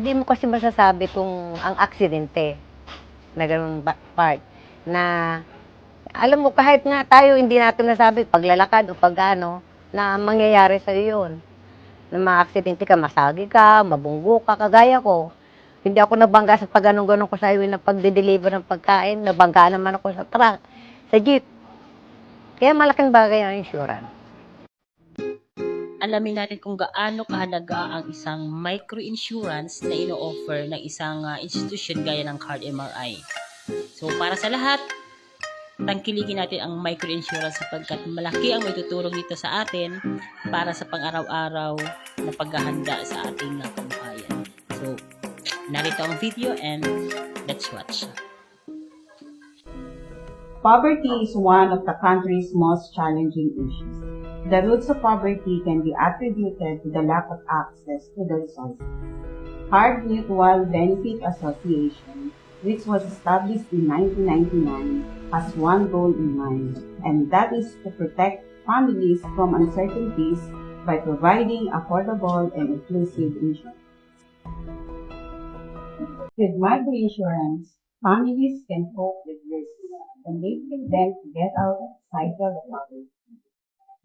Hindi mo kasi masasabi kung ang aksidente na ganun part na alam mo kahit nga tayo hindi natin nasabi paglalakad o pag ano na mangyayari sa yun. Na ma-aksidente ka, masagi ka, mabunggo ka, kagaya ko. Hindi ako nabangga sa pag ganun ko sa highway na pagde-deliver ng pagkain. Nabangga naman ako sa truck, sa jeep. Kaya malaking bagay ang insurance. Alamin natin kung gaano kahalaga ang isang micro-insurance na ino-offer ng isang ah, institution gaya ng Card MRI. So, para sa lahat, tangkilikin natin ang micro-insurance sapagkat malaki ang may tutulong dito sa atin para sa pang-araw-araw na paghahanda sa ating uh, kabuhayan. So, narito ang video and let's watch. Poverty is one of the country's most challenging issues. The roots of poverty can be attributed to the lack of access to the resources. Hard Mutual Benefit Association, which was established in 1999, has one goal in mind, and that is to protect families from uncertainties by providing affordable and inclusive insurance. With microinsurance, families can cope with risks, enabling them to get out of cycle of poverty.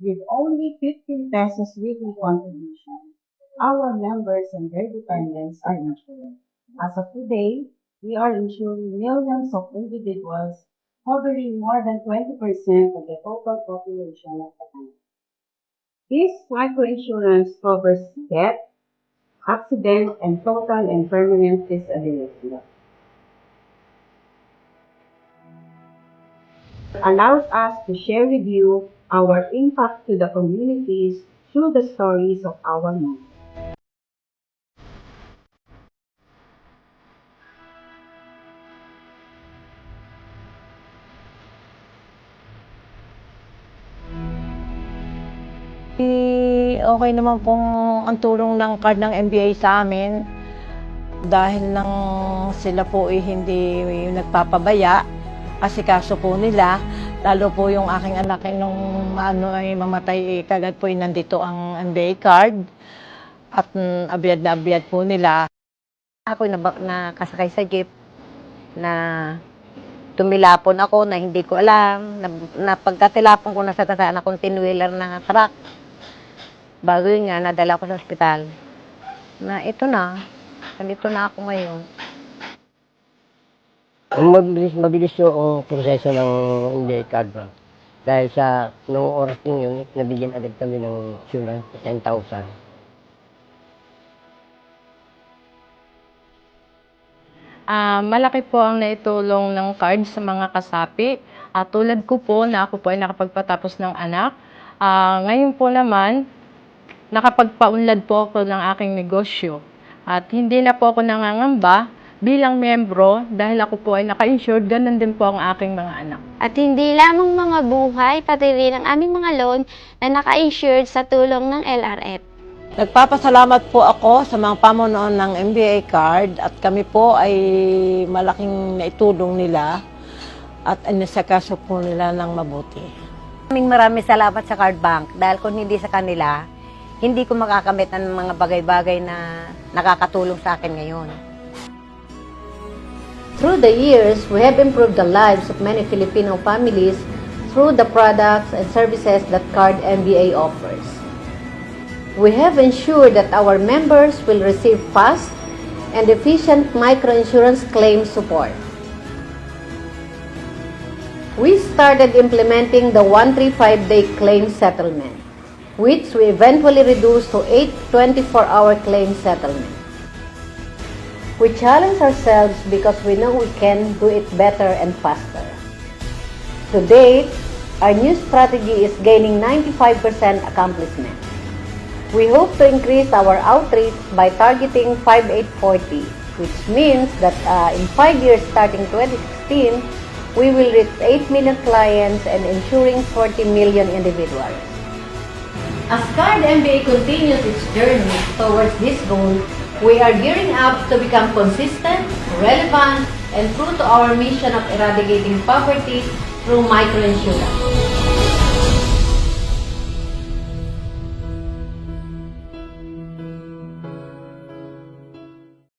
With only 15 pesos weekly contribution, our members and their dependents are insured. As of today, we are insuring millions of individuals, covering more than 20% of the total population of the country. This microinsurance covers death, accident, and total and permanent disability. allows us to share with you our impact to the communities through the stories of our members. Eh, okay naman pong ang tulong ng card ng MBA sa amin dahil nang sila po ay hindi nagpapabaya kasi kaso po nila lalo po yung aking anak eh, nung ano ay mamatay eh, kagad po ay nandito ang MBA card at mm, abiyad na abiyad po nila Ako na nakasakay sa jeep na tumilapon ako na hindi ko alam. Na, na pagkatilapon ko na sa tataan akong tinwheeler na truck. Bago yun nga, nadala ko sa ospital. Na ito na, nandito na ako ngayon. Mabilis, mabilis yung proseso ng hindi card ba? Dahil sa noong oras din yun, nabigyan agad kami ng insurance, 10,000. Ah, malaki po ang naitulong ng card sa mga kasapi. Ah, tulad ko po na ako po ay nakapagpatapos ng anak. Ah, ngayon po naman, nakapagpaunlad po ako ng aking negosyo. At hindi na po ako nangangamba bilang membro dahil ako po ay naka-insured, ganun din po ang aking mga anak. At hindi lamang mga buhay, pati rin ang aming mga loan na naka-insured sa tulong ng LRF. Nagpapasalamat po ako sa mga pamunuan ng MBA card at kami po ay malaking naitulong nila at inisakaso po nila ng mabuti. Maraming maraming salamat sa Card Bank dahil kung hindi sa kanila, hindi ko makakamit ang mga bagay-bagay na nakakatulong sa akin ngayon. Through the years, we have improved the lives of many Filipino families through the products and services that Card MBA offers. We have ensured that our members will receive fast and efficient microinsurance claim support. We started implementing the 135-day claim settlement, which we eventually reduced to 8 24-hour claim settlement. We challenge ourselves because we know we can do it better and faster. To date, our new strategy is gaining 95% accomplishment. We hope to increase our outreach by targeting 5840, which means that uh, in five years starting 2016, we will reach 8 million clients and ensuring 40 million individuals. As Card MBA continues its journey towards this goal, we are gearing up to become consistent, relevant, and true to our mission of eradicating poverty through microinsurance.